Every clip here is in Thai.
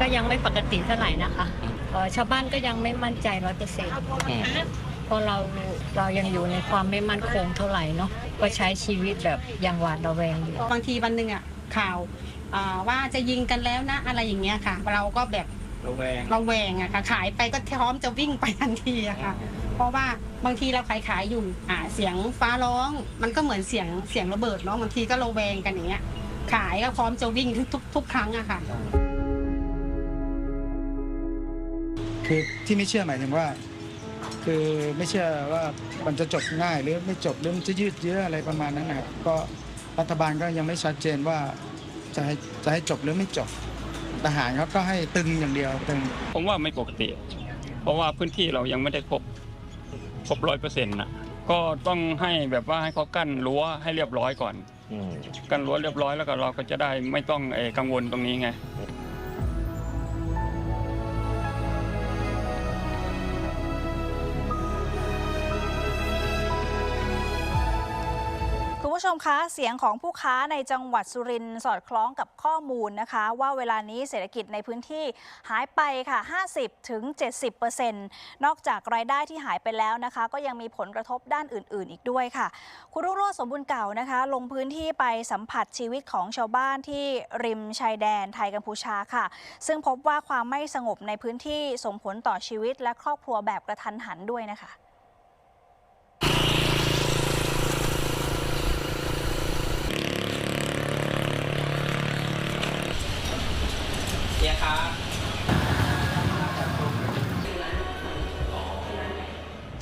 ก็ยังไม่ปกติเท่าไหร่นะคะเอ่อชาวบ้านก็ยังไม่มั่นใจร้อยเปอร์เซ็นต์อืมเพราะเราเรายังอยู่ในความไม่มั่นคงเท่าไหร่เนาะก็ใช้ชีวิตแบบยังหวาดระแวงอยู่ บางทีวันหนึ่งอะข่าวอ่าว่าจะยิงกันแล้วนะอะไรอย่างเงี้ยค่ะ เราก็แบบระแวง ระแวงอะค่ะขายไปก็พร้อมจะวิ่งไปทันทีอะค่ะ เพราะว่าบางทีเราขายขายๆอยู่อ่าเสียงฟ้าร้องมันก็เหมือนเสียงเสียงระเบิดเนาะบางทีก็ระแวงกันอย่างเงี้ยขายก็พร้อมจะวิ่งทุกทุกทุกครั้งอะค่ะ คือที่ไม่เชื่อหมายถึงว่า คือไม่เชื่อว่ามันจะจบง่ายหรือไม่จบหรือมันจะยืดเยื้ออะไรประมาณนั้นนะครับก็รัฐบาลก็ยังไม่ชัดเจนว่าจะให้จะให้จบหรือไม่จบทหารเขาก็ให้ตึงอย่างเดียวตึงผมว่าไม่ปกติ เพราะว่าพื้นที่เรายังไม่ได้ครบครบร้อยเปอร์เซ็นต์นะก็ต้องให้แบบว่าให้เขากั้นรั้วให้เรียบร้อยก่อนอืมกั้นรั้วเรียบร้อยแล้วก็เราก็จะได้ไม่ต้องเออกังวลตรงนี้ไง คะเสียงของผู้ค้าในจังหวัดสุรินทร์สอดคล้องกับข้อมูลนะคะ ว่าเวลานี้เศรษฐกิจในพื้นที่หายไปค่ะ 50ถึง70 นอกจากรายได้ที่หายไปแล้วนะคะ ก็ยังมีผลกระทบด้านอื่น ๆ อีกด้วยค่ะ คุณรุ่งโรจน์สมบูรณ์เก่านะคะ ลงพื้นที่ไปสัมผัสชีวิตของชาวบ้านที่ริมชายแดนไทยกัมพูชาค่ะ ซึ่งพบว่าความไม่สงบในพื้นที่ส่งผลต่อชีวิตและครอบครัวแบบกระทันหันด้วยนะคะ เนี่ยครับ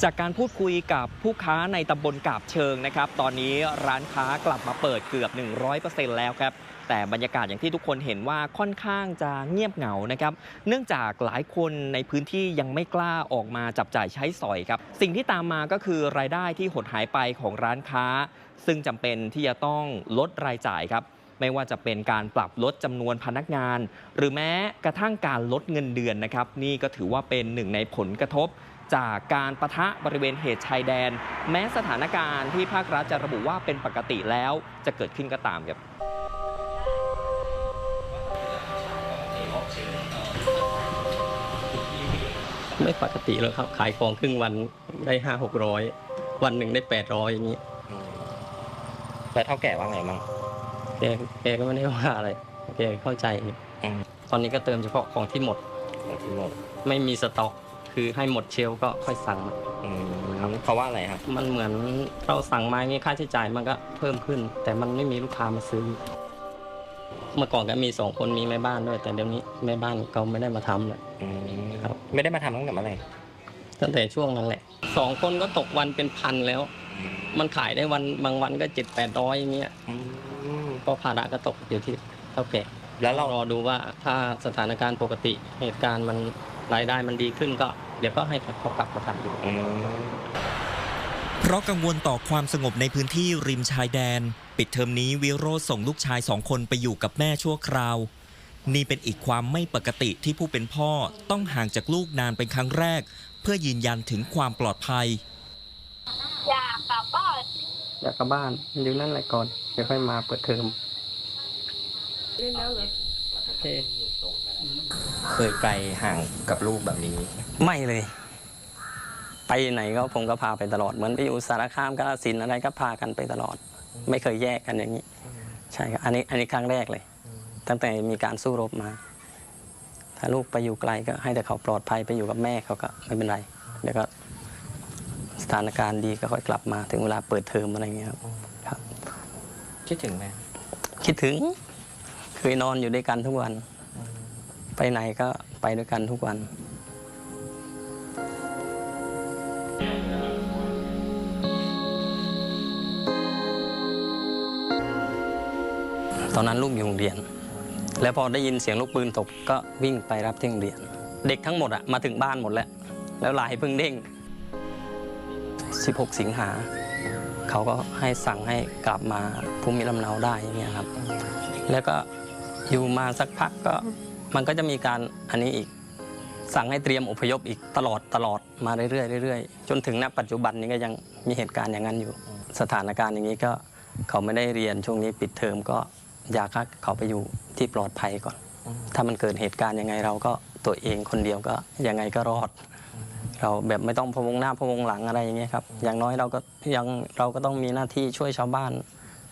จากการพูดคุยกับผู้ค้าในตำบลกาบเชิงนะครับ ตอนนี้ร้านค้ากลับมาเปิดเกือบ 100%แล้วครับ แต่บรรยากาศอย่างที่ทุกคนเห็นว่าค่อนข้างจะเงียบเหงานะครับ เนื่องจากหลายคนในพื้นที่ยังไม่กล้าออกมาจับจ่ายใช้สอยครับ สิ่งที่ตามมาก็คือรายได้ที่หดหายไปของร้านค้า ซึ่งจำเป็นที่จะต้องลดรายจ่ายครับ ไม่ว่าจะเป็นการปรับลดจำนวนพนักงาน หรือแม้กระทั่งการลดเงินเดือนนะครับ นี่ก็ถือว่าเป็นหนึ่งในผลกระทบจากการประทะบริเวณเหตุชายแดน แม้สถานการณ์ที่ภาครัฐจะระบุว่าเป็นปกติแล้วจะเกิดขึ้นก็ตามครับไม่ปกติแล้วครับ ขายของครึ่งวันได้ห้าหกร้อยวันหนึ่งได้แปดร้อยอย่างนี้แล้วเท่าแก่ว่าไงมั่ง แกแกก็ไม่ได้ว่าอะไรแกเข้าใจอืมตอนนี้ก็เติมเฉพาะของที่หมดของที่หมด ไม่มีสต็อก คือให้หมดเชลฟ์ก็ค่อยสั่งอืมเพราะว่าอะไรครับ มันเหมือนเราสั่งมาอย่างนี้ค่าใช้จ่ายมันก็เพิ่มขึ้น แต่มันไม่มีลูกค้ามาซื้อ เมื่อก่อนก็มีสองคนมีแม่บ้านด้วย แต่เดี๋ยวนี้แม่บ้านเขาไม่ได้มาทำเลยอืมครับ ไม่ได้มาทำตั้งแต่เมื่อไหร่ตั้งแต่ช่วงนั้นแหละสองคนก็ตกวันเป็นพันแล้ว มันขายได้วันบางวันก็เจ็ดแปดร้อยอย่างเงี้ยอืม ก็ภาระก็ตกอยู่ที่เท่าแก่แล้วเรารอดูว่าถ้าสถานการณ์ปกติเหตุการณ์มันรายได้มันดีขึ้นก็ เดี๋ยวก็ให้เขากลับมาทำอยู่อืมเพราะกังวลต่อความสงบในพื้นที่ริมชายแดน ปิดเทอมนี้วิโรธส่งลูกชายสองคนไปอยู่กับแม่ชั่วคราว นี่เป็นอีกความไม่ปกติที่ผู้เป็นพ่อต้องห่างจากลูกนานเป็นครั้งแรก เพื่อยืนยันถึงความปลอดภัย อยากกลับ บ้านอยู่นั่นแหละก่อนเดี๋ยวค่อยมาเปิดเทอมโอเค เคยไกลห่างกับลูกแบบนี้ ไม่เลย ไปไหนก็ผมก็พาไปตลอด เหมือนไปอยู่สารคามกาฬสินธุ์อะไรก็พากันไปตลอด ไม่เคยแยกกันอย่างนี้ ใช่ครับอันนี้อันนี้ครั้งแรกเลย ตั้งแต่มีการสู้รบมา ถ้าลูกไปอยู่ไกลก็ให้แต่เขาปลอดภัยไปอยู่กับแม่เขาก็ไม่เป็นไรเดี๋ยวก็ส ถานการณ์ดีก็ค่อยกลับมาถึงเวลาเปิดเทอมอะไรอย่างเงี้ยครับครับคิดถึงไหมคิดถึงเคยนอนอยู่ด้วยกันทุกวัน ไปไหนก็ไปด้วยกันทุกวันตอนนั้นลูกอยู่โรงเรียน แล้วพอได้ยินเสียงลูกปืนตกก็วิ่งไปรับที่โรงเรียน เด็กทั้งหมดอะมาถึงบ้านหมดแล้ว แล้วลายเพิ่งเด้ง 16 สิงหา เขาก็ให้สั่งให้กลับมาภูมิลำเนาได้อย่างเงี้ยครับ แล้วก็อยู่มาสักพักก็มันก็จะมีการอันนี้อีก สั่งให้เตรียมอพยพอีกตลอดตลอดมาเรื่อยๆเรื่อยๆจนถึงณปัจจุบันนี้ก็ยังมีเหตุการณ์อย่างนั้นอยู่ สถานการณ์อย่างนี้ก็เขาไม่ได้เรียนช่วงนี้ปิดเทอมก็อยากให้เขาไปอยู่ที่ปลอดภัยก่อน ถ้ามันเกิดเหตุการณ์ยังไงเราก็ตัวเองคนเดียวก็ยังไงก็รอด เราแบบไม่ต้องพะวงหน้าพะวงหลังอะไรอย่างเงี้ยครับอย่างน้อยเราก็ยังเราก็ต้องมีหน้าที่ช่วยชาวบ้าน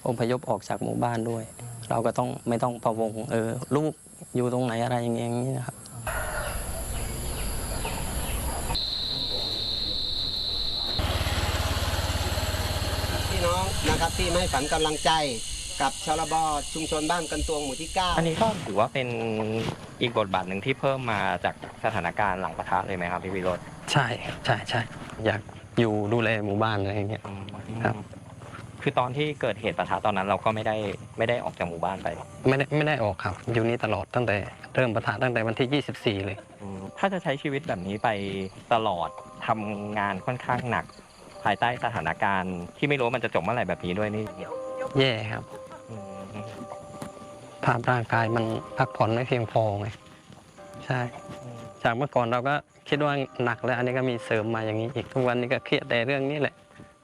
อพยพออกจากหมู่บ้านด้วย เราก็ต้องไม่ต้องพะวงเออลูกอยู่ตรงไหนอะไรอย่างเงี้ยอย่างนี้นะครับพี่น้องนะครับที่ไม่ฝันกำลังใจกับชลบชุมชนบ้านกันตวงหมู่ที่ 9 อันนี้ก็ถือว่าเป็นอีกบทบาทหนึ่งที่เพิ่มมาจากสถานการณ์หลังปะทะเลยไหมครับพี่วิโรจน์ ใช่ใช่ใช่อยากอยู่ดูแลหมู่บ้านอะไรอย่างเงี้ย ครับ คือตอนที่เกิดเหตุปะทะตอนนั้นเราก็ไม่ได้ไม่ได้ออกจากหมู่บ้านไป ไม่ได้ไม่ได้ออกครับ อยู่นี่ตลอดตั้งแต่เริ่มปะทะตั้งแต่วันที่ 24 เลย ถ้าจะใช้ชีวิตแบบนี้ไปตลอดทำงานค่อนข้างหนัก ภายใต้สถานการณ์ที่ไม่รู้ว่ามันจะจบเมื่อไหร่แบบนี้ด้วยนี่แย่ครับภาพร่างกายมันพักผ่อนไม่เพียงพอไงใช่ จากเมื่อก่อนเราก็คิดว่าหนักแล้วอันนี้ก็มีเสริมมาอย่างนี้อีกทุกวันนี้ก็เครียดแต่เรื่องนี้แหละ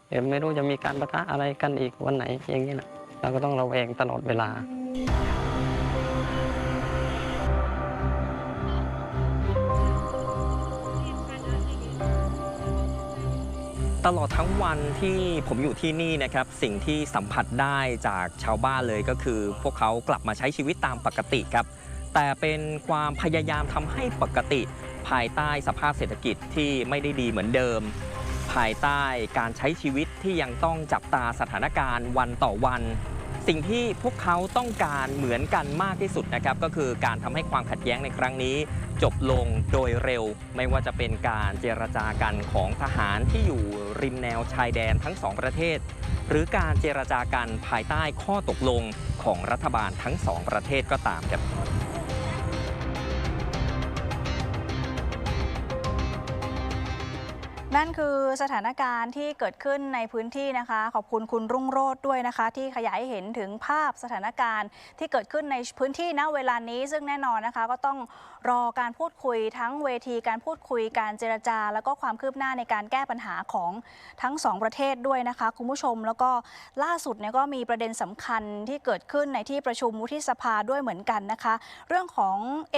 เดี๋ยวไม่รู้จะมีการประทะอะไรกันอีกวันไหนอย่างนี้แหละเราก็ต้องระแวงตลอดเวลาตลอดทั้งวันที่ผมอยู่ที่นี่นะครับสิ่งที่สัมผัสได้จากชาวบ้านเลยก็คือ พวกเขากลับมาใช้ชีวิตตามปกติครับ แต่เป็นความพยายามทำให้ปกติ ภายใต้สภาพเศรษฐกิจที่ไม่ได้ดีเหมือนเดิม ภายใต้การใช้ชีวิตที่ยังต้องจับตาสถานการณ์วันต่อวัน สิ่งที่พวกเขาต้องการเหมือนกันมากที่สุดนะครับ ก็คือการทำให้ความขัดแย้งในครั้งนี้ จบลงโดยเร็ว ไม่ว่าจะเป็นการเจรจากันของทหารที่อยู่ริมแนวชายแดนทั้งสองประเทศหรือการเจรจากันภายใต้ข้อตกลงของรัฐบาลทั้งสองประเทศก็ตามครับ นั่นคือสถานการณ์ที่เกิดขึ้นในพื้นที่นะคะ ขอบคุณคุณรุ่งโรจน์ด้วยนะคะ ที่ขยายให้เห็นถึงภาพสถานการณ์ที่เกิดขึ้นในพื้นที่ณเวลานี้ ซึ่งแน่นอนนะคะ ก็ต้องรอการพูดคุยทั้งเวทีการพูดคุยการเจรจา แล้วก็ความคืบหน้าในการแก้ปัญหาของทั้งสองประเทศด้วยนะคะ คุณผู้ชมแล้วก็ล่าสุดเนี่ยก็มีประเด็นสำคัญที่เกิดขึ้นในที่ประชุมวุฒิสภาด้วยเหมือนกันนะคะ เรื่องของ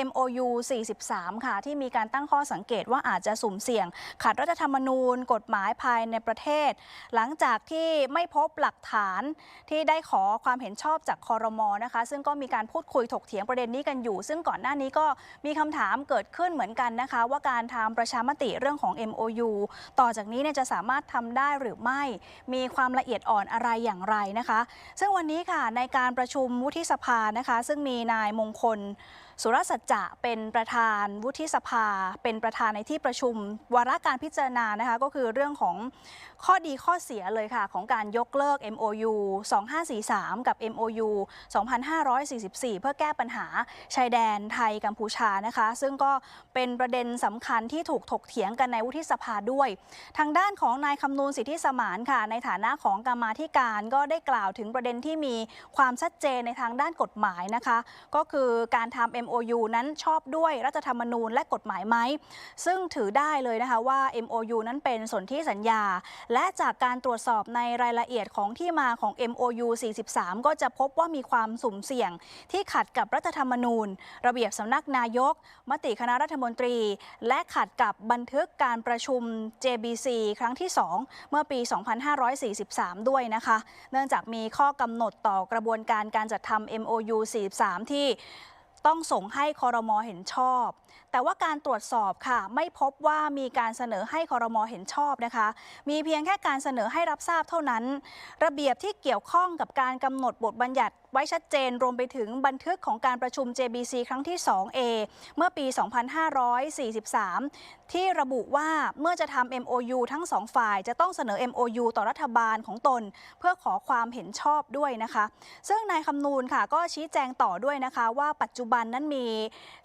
MOU 43 ค่ะที่มีการตั้งข้อสังเกตว่าอาจจะสุ่มเสี่ยงขัดรัฐธรรมนูญกฎหมายภายในประเทศ หลังจากที่ไม่พบหลักฐานที่ได้ขอความเห็นชอบจากคอรมอนะคะ ซึ่งก็มีการพูดคุยถกเถียงประเด็นนี้กันอยู่ ซึ่งก่อนหน้านี้ก็มีคำถามเกิดขึ้นเหมือนกันนะคะ ว่าการทำประชามติเรื่องของ MOU ต่อจากนี้เนี่ยจะสามารถทำได้หรือไม่ มีความละเอียดอ่อนอะไรอย่างไรนะคะ ซึ่งวันนี้ค่ะในการประชุมวุฒิสภานะคะ ซึ่งมีนายมงคลสุรสัจจะเป็นประธานวุฒิสภา เป็นประธานในที่ประชุม วาระการพิจารณานะคะก็คือเรื่องของข้อดีข้อเสียเลยค่ะ ของการยกเลิก MOU 2543 กับ MOU 2544 เพื่อแก้ปัญหาชายแดนไทยกัมพูชานะคะ ซึ่งก็เป็นประเด็นสำคัญที่ถูกถกเถียงกันในวุฒิสภาด้วย ทางด้านของนายคำนูนสิทธิสมานค่ะ ในฐานะของกรรมาธิการก็ได้กล่าวถึงประเด็นที่มีความชัดเจนในทางด้านกฎหมายนะคะ ก็คือการทำ MOU นั้นชอบด้วยรัฐธรรมนูญและกฎหมายไหม ซึ่งถือได้เลยนะคะว่า MOU นั้นเป็นสนธิสัญญา และจากการตรวจสอบในรายละเอียดของที่มาของ MOU 43 ก็จะพบว่ามีความสุ่มเสี่ยง ที่ขัดกับรัฐธรรมนูญ ระเบียบสำนักนายก มติคณะรัฐมนตรี และขัดกับบันทึกการประชุม JBC ครั้งที่ 2 เมื่อปี 2543 ด้วยนะคะ เนื่องจากมีข้อกำหนดต่อกระบวนการการจัดทำ MOU 43 ที่ ต้องส่งให้คอรมอเห็นชอบ แต่ว่าการตรวจสอบค่ะ ไม่พบว่ามีการเสนอให้คอรมอเห็นชอบนะคะ มีเพียงแค่การเสนอให้รับทราบเท่านั้น ระเบียบที่เกี่ยวข้องกับการกำหนดบทบัญญัติไว้ชัดเจนรวมไปถึงบันทึกของการประชุม JBC ครั้งที่ 2A เมื่อปี 2543 ที่ระบุว่าเมื่อจะทำ MOU ทั้งสองฝ่ายจะต้องเสนอ MOU ต่อรัฐบาลของตน เพื่อขอความเห็นชอบด้วยนะคะ ซึ่งนายคำนูนค่ะก็ชี้แจงต่อด้วยนะคะ ว่าปัจจุบันนั้นมี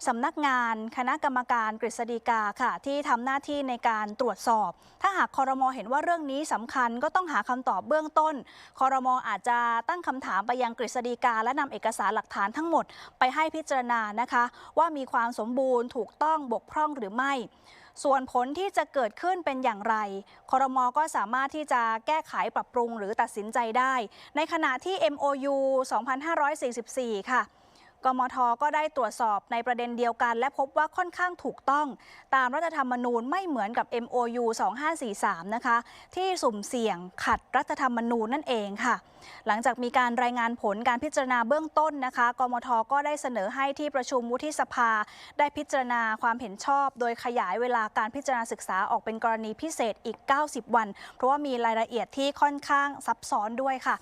สำนักงานคณะกรรมการกฤษฎีกาค่ะ ที่ทำหน้าที่ในการตรวจสอบ ถ้าหากคอรมอเห็นว่าเรื่องนี้สำคัญก็ต้องหาคำตอบเบื้องต้นคอรมออาจจะตั้งคำถามไปยังกฤษฎีกา และนำเอกสารหลักฐานทั้งหมดไปให้พิจารณานะคะ ว่ามีความสมบูรณ์ถูกต้องบกพร่องหรือไม่ส่วนผลที่จะเกิดขึ้นเป็นอย่างไรคอรมอก็สามารถที่จะแก้ไขปรับปรุงหรือตัดสินใจได้ ในขณะที่ MOU 2544 ค่ะ กมทก็ได้ตรวจสอบในประเด็นเดียวกัน และพบว่าค่อนข้างถูกต้อง ตามรัฐธรรมนูญไม่เหมือนกับ MOU 2543 นะคะ ที่สุ่มเสี่ยงขัดรัฐธรรมนูญนั่นเองค่ะ หลังจากมีการรายงานผลการพิจารณาเบื้องต้นนะคะ กมทก็ได้เสนอให้ที่ประชุมวุฒิสภา ได้พิจารณาความเห็นชอบ โดยขยายเวลาการพิจารณาศึกษาออกเป็นกรณีพิเศษอีก 90 วัน เพราะว่ามีรายละเอียดที่ค่อนข้างซับซ้อนด้วยค่ะ